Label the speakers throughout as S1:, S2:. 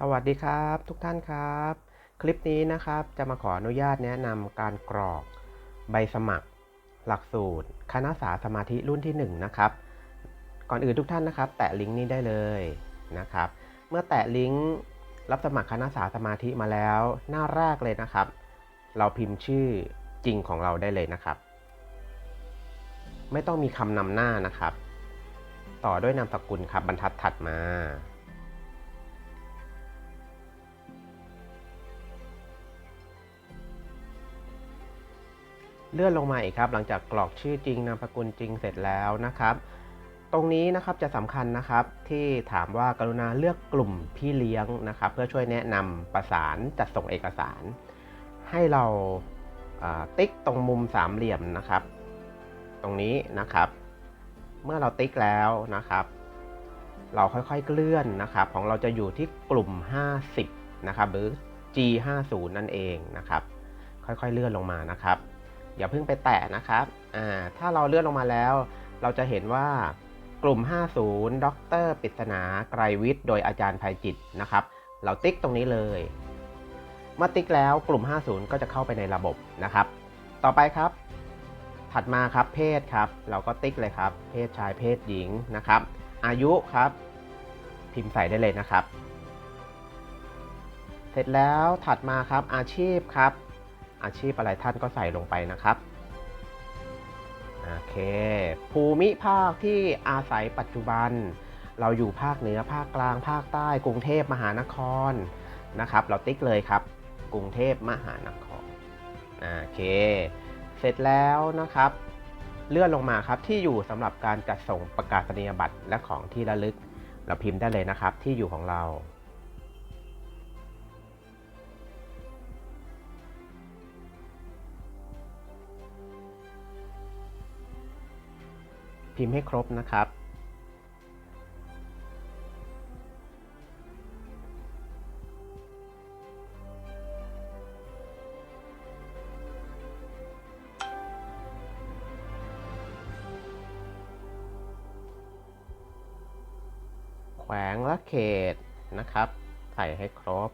S1: สวัสดีครับทุกท่านครับ คลิปนี้นะครับจะมาขออนุญาตแนะนำการกรอกใบสมัคร หลักสูตร คณะสาสมาธิรุ่นที่ 1 นะครับ ก่อนอื่นทุกท่านนะครับ แตะลิงก์นี้ได้เลยนะครับ เมื่อแตะลิงก์รับสมัครคณะสาสมาธิมาแล้ว หน้าแรกเลยนะครับ เราพิมพ์ชื่อจริงของเราได้เลยนะครับ ไม่ต้องมีคำนำหน้านะครับ ต่อด้วยนามสกุลครับบรรทัดถัดมา เลื่อนลงมาอีกครับ หลังจากกรอกชื่อจริงนามสกุลจริงเสร็จแล้วนะครับ ตรงนี้นะครับจะสำคัญนะครับที่ถามว่ากรุณาเลือกกลุ่มพี่เลี้ยงนะครับ เพื่อช่วยแนะนำประสานจัดส่งเอกสาร ให้เราอ่าติ๊กตรงมุมสามเหลี่ยมนะครับ ตรงนี้นะครับ เมื่อเราติ๊กแล้วนะครับ เราค่อยๆเคลื่อนนะครับ ของเราจะอยู่ที่กลุ่ม 50 นะครับ หรือ G50 นั่นเองนะครับ ค่อยๆเลื่อนลงมานะครับ อย่าเพิ่งไปแตะนะครับอ่าถ้าเราเลื่อนลงมาแล้ว เราจะเห็นว่ากลุ่ม 50 ดรปริศนาไกรวิทย์ โดยอาจารย์ภัยจิตนะครับ เราติ๊กตรงนี้เลย เมื่อติ๊กแล้วกลุ่ม 50 ก็จะเข้าไปในระบบนะครับ ต่อไปครับ ถัดมาครับเพศครับ เราก็ติ๊กเลยครับ เพศชายเพศหญิงนะครับ อายุครับ พิมพ์ใส่ได้เลยนะครับ เสร็จแล้วถัดมาครับอาชีพครับ อาชีพอะไรท่านก็ใส่ลงไปนะครับโอเค ภูมิภาคที่อาศัยปัจจุบัน เราอยู่ภาคเหนือภาคกลางภาคใต้ กรุงเทพมหานครนะครับ เราติ๊กเลยครับ กรุงเทพมหานครโอเค เสร็จแล้วนะครับ เลื่อนลงมาครับที่อยู่สำหรับการจัดส่งประกาศนียบัตรและของที่ระลึก เราพิมพ์ได้เลยนะครับที่อยู่ของเรา พิมพ์ให้ครบนะครับ แขวงและเขตนะครับ ใส่ให้ครบ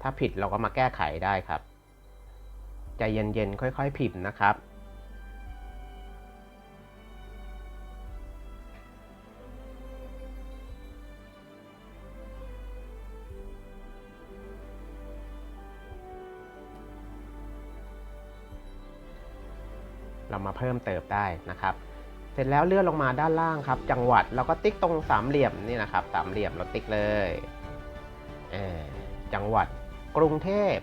S1: ถ้าผิดเราก็มาแก้ไขได้ครับ ใจเย็นๆ ค่อยๆ พิมพ์นะครับ เรามาเพิ่มเติมได้นะครับ เสร็จแล้วเลื่อนลงมาด้านล่างครับ จังหวัดเราก็ติ๊กตรงสามเหลี่ยมนี่นะครับ สามเหลี่ยมเราติ๊กเลยเจังหวัดกรุงเทพ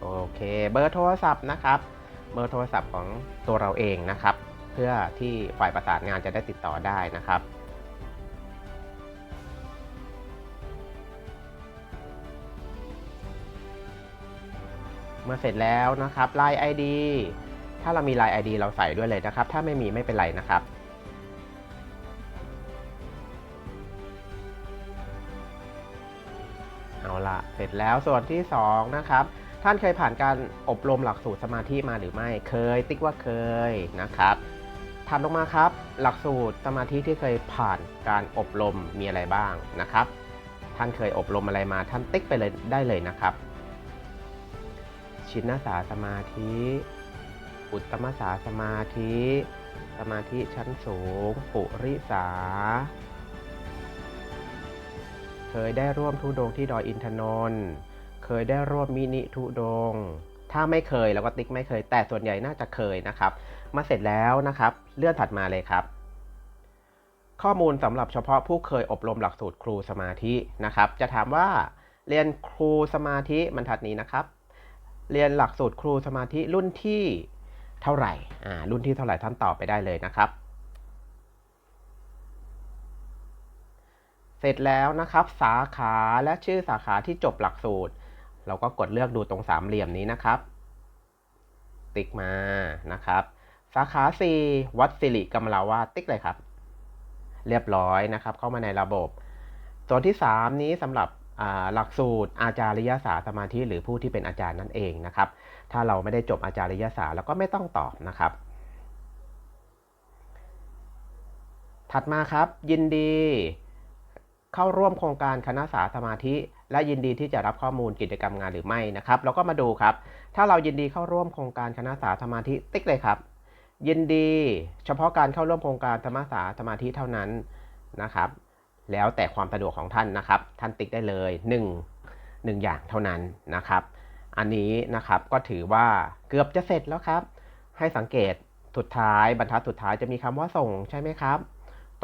S1: โอเค เบอร์โทรศัพท์นะครับ เบอร์โทรศัพท์ของตัวเราเองนะครับ เพื่อที่ฝ่ายประสานงานจะได้ติดต่อได้นะครับเมื่อเสร็จแล้วนะครับ Line ID ถ้าเรามี Line ID เราใส่ด้วยเลยนะครับ ถ้าไม่มีไม่เป็นไรนะครับ เอาละเสร็จแล้วส่วนที่ 2 นะครับ ท่านเคยผ่านการอบรมหลักสูตรสมาธิมาหรือไม่ เคย ติ๊กว่าเคยนะครับถัดลงมาครับ หลักสูตรสมาธิที่เคยผ่านการอบรมมีอะไรบ้างนะครับ ท่านเคยอบรมอะไรมาท่านติ๊กไปเลยได้เลยนะครับ ชินสาสมาธิ อุตตมสาสมาธิ สมาธิชั้นสูง ปุริสา เคยได้ร่วมทุดงที่ดอยอินทนนท์ เคยได้ร่วมมินิทุดง ถ้าไม่เคยเราก็ติ๊กไม่เคย แต่ส่วนใหญ่น่าจะเคยนะครับ มาเสร็จแล้วนะครับ เลื่อนถัดมาเลยครับ ข้อมูลสำหรับเฉพาะผู้เคยอบรมหลักสูตรครูสมาธินะครับ จะถามว่าเรียนครูสมาธิบรรทัดนี้นะครับ เรียนหลักสูตรครูสมาธิรุ่นที่เท่าไหร่อ่ารุ่นที่เท่าไหร่ท่านตอบไปได้เลยนะครับ เสร็จแล้วนะครับ สาขาและชื่อสาขาที่จบหลักสูตร เราก็กดเลือกดูตรงสามเหลี่ยมนี้นะครับ ติ๊กมานะครับ สาขา 4 วัดสิริกำมลาวาติ๊กเลยครับ เรียบร้อยนะครับ เข้ามาในระบบ ส่วนที่ 3 นี้สำหรับหลักสูตรอาจารยศาสตร์สมาธิหรือผู้ที่เป็นอาจารย์นั่นเองนะครับ ถ้าเราไม่ได้จบอาจารยศาสตร์เราก็ไม่ต้องตอบนะครับ ถัดมาครับยินดี เข้าร่วมโครงการคณะสาสมาธิ และยินดีที่จะรับข้อมูลกิจกรรมงานหรือไม่นะครับเราก็มาดูครับ ถ้าเรายินดีเข้าร่วมโครงการคณะสาสมาธิติ๊กเลยครับ ยินดีเฉพาะการเข้าร่วมโครงการธรรมสาสมาธิเท่านั้นนะครับ แล้วแต่ความสะดวกของท่านนะครับ ท่านติ๊กได้เลย 1 1 อย่างเท่านั้นนะครับ อันนี้นะครับก็ถือว่าเกือบจะเสร็จแล้วครับ ให้สังเกตสุดท้ายบรรทัดสุดท้ายจะมีคำว่าส่งใช่ไหมครับ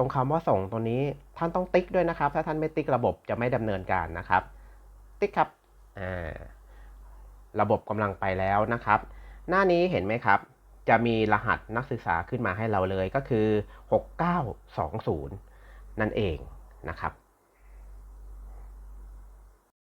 S1: รงคำว่าส่งตัวนี้ท่านต้องติ๊กด้วยนะครับ ถ้าท่านไม่ติ๊กระบบจะไม่ดำเนินการนะครับ ติ๊กครับอ่าระบบกำลังไปแล้วนะครับ หน้านี้เห็นไหมครับ จะมีรหัสนักศึกษาขึ้นมาให้เราเลยก็คือ 6920 นั่นเองนะครับ